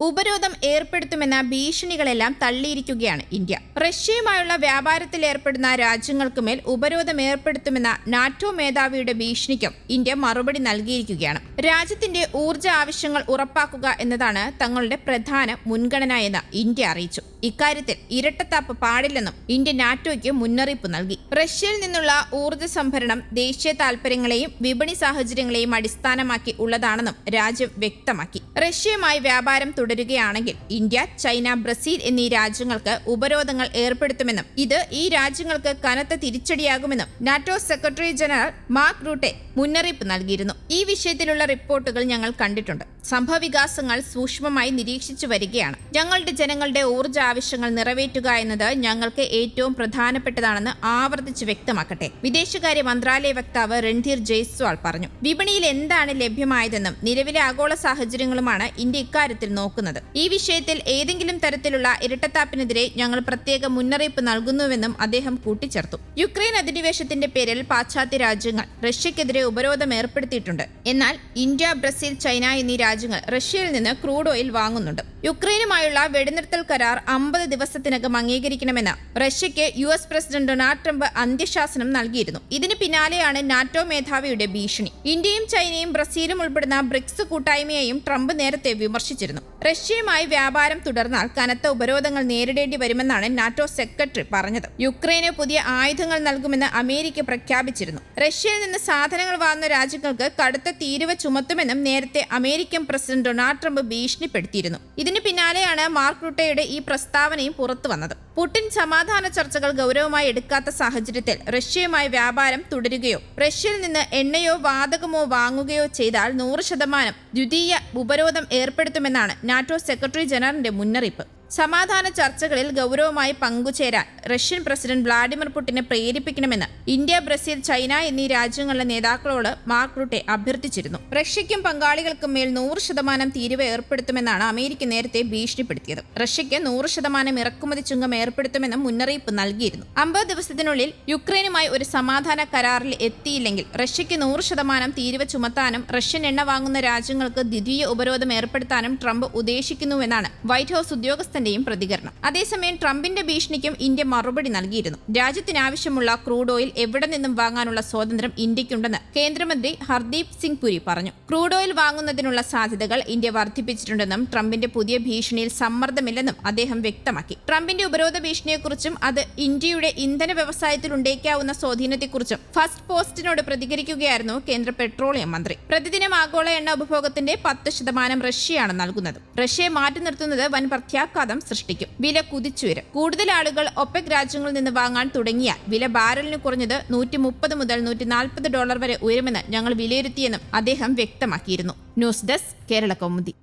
ഉപരോധം ഏർപ്പെടുത്തുമെന്ന ഭീഷണികളെല്ലാം തള്ളിയിരിക്കുകയാണ് ഇന്ത്യ. റഷ്യയുമായുള്ള വ്യാപാരത്തിൽ ഏർപ്പെടുന്ന രാജ്യങ്ങൾക്കുമേൽ ഉപരോധം ഏർപ്പെടുത്തുമെന്ന നാറ്റോ മേധാവിയുടെ ഭീഷണിക്കും ഇന്ത്യ മറുപടി നൽകിയിരിക്കുകയാണ്. രാജ്യത്തിന്റെ ഊർജ ആവശ്യങ്ങൾ ഉറപ്പാക്കുക എന്നതാണ് തങ്ങളുടെ പ്രധാന മുൻഗണന എന്ന് ഇന്ത്യ അറിയിച്ചു. ഇക്കാര്യത്തിൽ ഇരട്ടത്താപ്പ് പാടില്ലെന്നും ഇന്ത്യ നാറ്റോയ്ക്ക് മുന്നറിയിപ്പ് നൽകി. റഷ്യയിൽ നിന്നുള്ള ഊർജ സംഭരണം ദേശീയ താൽപര്യങ്ങളെയും വിപണി സാഹചര്യങ്ങളെയും അടിസ്ഥാനമാക്കി ഉള്ളതാണെന്നും രാജ്യം വ്യക്തമാക്കി. റഷ്യയുമായി വ്യാപാരം തുടരുകയാണെങ്കിൽ ഇന്ത്യ ചൈന ബ്രസീൽ എന്നീ രാജ്യങ്ങൾക്ക് ഉപരോധങ്ങൾ ഏർപ്പെടുത്തുമെന്നും ഇത് ഈ രാജ്യങ്ങൾക്ക് കനത്ത തിരിച്ചടിയാകുമെന്നും NATO secretary general Mark Rutte മുന്നറിയിപ്പ് നൽകിയിരുന്നു. ഈ വിഷയത്തിലുള്ള റിപ്പോർട്ടുകൾ ഞങ്ങൾ കണ്ടിട്ടുണ്ട്. സംഭവവികാസങ്ങൾ സൂക്ഷ്മമായി നിരീക്ഷിച്ചു വരികയാണ്. ഞങ്ങളുടെ ജനങ്ങളുടെ ഊർജ ആവശ്യങ്ങൾ നിറവേറ്റുക എന്നത് ഞങ്ങൾക്ക് ഏറ്റവും പ്രധാനപ്പെട്ടതാണെന്ന് ആവർത്തിച്ച് വ്യക്തമാക്കട്ടെ. വിദേശകാര്യ മന്ത്രാലയ വക്താവ് രൺധീർ ജയ്സ്വാൾ പറഞ്ഞു. വിപണിയിൽ എന്താണ് ലഭ്യമായതെന്നും നിലവിലെ ആഗോള സാഹചര്യങ്ങളുമാണ് ഇന്ത്യ ഇക്കാര്യത്തിൽ നോക്കുന്നത്. ഈ വിഷയത്തിൽ ഏതെങ്കിലും തരത്തിലുള്ള ഇരട്ടത്താപ്പിനെതിരെ ഞങ്ങൾ പ്രത്യേക മുന്നറിയിപ്പ് നൽകുന്നുവെന്നും അദ്ദേഹം കൂട്ടിച്ചേർത്തു. യുക്രൈൻ അധിനിവേശത്തിന്റെ പേരിൽ പാശ്ചാത്യ രാജ്യങ്ങൾ റഷ്യക്കെതിരെ ഉപരോധം ഏർപ്പെടുത്തിയിട്ടുണ്ട്. എന്നാൽ ഇന്ത്യ ബ്രസീൽ ചൈന എന്നീ രാജ്യങ്ങൾ റഷ്യയിൽ നിന്ന് ക്രൂഡ് ഓയിൽ വാങ്ങുന്നുണ്ട്. യുക്രൈനുമായുള്ള വെടിനിർത്തൽ കരാർ അമ്പത് ദിവസത്തിനകം അംഗീകരിക്കണമെന്ന് റഷ്യയ്ക്ക് U S president Donald Trump അന്ത്യശാസനം നൽകിയിരുന്നു. ഇതിന് പിന്നാലെയാണ് നാറ്റോ മേധാവിയുടെ ഭീഷണി. ഇന്ത്യയും ചൈനയും ബ്രസീലും ഉൾപ്പെടുന്ന ബ്രിക്സ് കൂട്ടായ്മയെയും ട്രംപ് നേരത്തെ വിമർശിച്ചിരുന്നു. റഷ്യയുമായി വ്യാപാരം തുടർന്നാൽ കനത്ത ഉപരോധങ്ങൾ നേരിടേണ്ടി വരുമെന്നാണ് നാറ്റോ സെക്രട്ടറി പറഞ്ഞത്. യുക്രൈന് പുതിയ ആയുധങ്ങൾ നൽകുമെന്ന് അമേരിക്ക പ്രഖ്യാപിച്ചിരുന്നു. റഷ്യയിൽ നിന്ന് സാധനങ്ങൾ വാങ്ങുന്ന രാജ്യങ്ങൾക്ക് കടുത്ത തീരുവ ചുമത്തുമെന്നും നേരത്തെ അമേരിക്കൻ പ്രസിഡന്റ് ഡൊണാൾഡ് ട്രംപ് ഭീഷണിപ്പെടുത്തിയിരുന്നു. ഇതിന് പിന്നാലെയാണ് മാർക്ക് റുട്ടയുടെ ഈ പ്രസ്താവനയും പുറത്തു വന്നത്. പുടിൻ സമാധാന ചർച്ചകൾ ഗൗരവമായി എടുക്കാത്ത സാഹചര്യത്തിൽ റഷ്യയുമായി വ്യാപാരം തുടരുകയോ റഷ്യയിൽ നിന്ന് എണ്ണയോ വാതകമോ വാങ്ങുകയോ ചെയ്താൽ നൂറ് ശതമാനം ദ്വിതീയ ഉപരോധം ഏർപ്പെടുത്തുമെന്നാണ് നാറ്റോ സെക്രട്ടറി ജനറലിന്റെ മുന്നറിയിപ്പ്. സമാധാന ചർച്ചകളിൽ ഗൗരവമായി പങ്കുചേരാൻ റഷ്യൻ പ്രസിഡന്റ് വ്ളാഡിമിർ പുടിനെ പ്രേരിപ്പിക്കണമെന്ന് ഇന്ത്യ ബ്രസീൽ ചൈന എന്നീ രാജ്യങ്ങളിലെ നേതാക്കളോട് മാർക്ക് റൂട്ടെ അഭ്യർത്ഥിച്ചിരുന്നു. റഷ്യയ്ക്കും പങ്കാളികൾക്കും മേൽ നൂറ് ശതമാനം തീരുവ ഏർപ്പെടുത്തുമെന്നാണ് അമേരിക്ക നേരത്തെ ഭീഷണിപ്പെടുത്തിയത്. റഷ്യയ്ക്ക് നൂറ് ശതമാനം ഇറക്കുമതി ചുങ്കം ഏർപ്പെടുത്തുമെന്നും മുന്നറിയിപ്പ് നൽകിയിരുന്നു. അമ്പത് ദിവസത്തിനുള്ളിൽ യുക്രൈനുമായി ഒരു സമാധാന കരാറിൽ എത്തിയില്ലെങ്കിൽ റഷ്യയ്ക്ക് നൂറ് ശതമാനം തീരുവ ചുമത്താനും റഷ്യൻ എണ്ണ വാങ്ങുന്ന രാജ്യങ്ങൾക്ക് ദ്വിതീയ ഉപരോധം ഏർപ്പെടുത്താനും ട്രംപ് ഉദ്ദേശിക്കുന്നുവെന്നാണ് വൈറ്റ് ഹൌസ് ഉദ്യോഗസ്ഥന്റെയും പ്രതികരണം. അതേസമയം ട്രംപിന്റെ ഭീഷണിക്കും ഇന്ത്യ മറുപടി നൽകിയിരുന്നു. രാജ്യത്തിനാവശ്യമുള്ള ക്രൂഡ് ഓയിൽ എവിടെ നിന്നും വാങ്ങാനുള്ള സ്വാതന്ത്ര്യം ഇന്ത്യക്കുണ്ടെന്ന് കേന്ദ്രമന്ത്രി ഹർദീപ് സിംഗ് പുരി പറഞ്ഞു. ക്രൂഡ് ഓയിൽ വാങ്ങുന്നതിനുള്ള സാധ്യതകൾ ഇന്ത്യ വർദ്ധിപ്പിച്ചിട്ടുണ്ടെന്നും ട്രംപിന്റെ പുതിയ ഭീഷണിയിൽ സമ്മർദ്ദമില്ലെന്നും അദ്ദേഹം വ്യക്തമാക്കി. ട്രംപിന്റെ ഉപരോധ ഭീഷണിയെക്കുറിച്ചും അത് ഇന്ത്യയുടെ ഇന്ധന വ്യവസായത്തിൽ ഉണ്ടാക്കാവുന്ന സ്വാധീനത്തെക്കുറിച്ചും ഫസ്റ്റ് പോസ്റ്റിനോട് പ്രതികരിക്കുകയായിരുന്നു കേന്ദ്ര പെട്രോളിയം മന്ത്രി. പ്രതിദിനം ആഗോള എണ്ണ ഉപഭോഗത്തിന്റെ പത്ത് ശതമാനം റഷ്യയാണ് നൽകുന്നത്. റഷ്യയെ മാറ്റി നിർത്തുന്നത് വൻ പ്രത്യാഘാതം സൃഷ്ടിക്കും. വില കുതിച്ചുയരും കൂടുതൽ ആളുകൾ ഒപെക് രാജ്യങ്ങളിൽ നിന്ന് വാങ്ങാൻ തുടങ്ങിയാൽ വില ബാരലിന് കുറഞ്ഞത് നൂറ്റി മുപ്പത് മുതൽ നൂറ്റി നാൽപ്പത് ഡോളർ വരെ ഉയരുമെന്ന് ഞങ്ങൾ വിലയിരുത്തിയെന്നും അദ്ദേഹം വ്യക്തമാക്കിയിരുന്നു. News desk Kerala Kaumudi.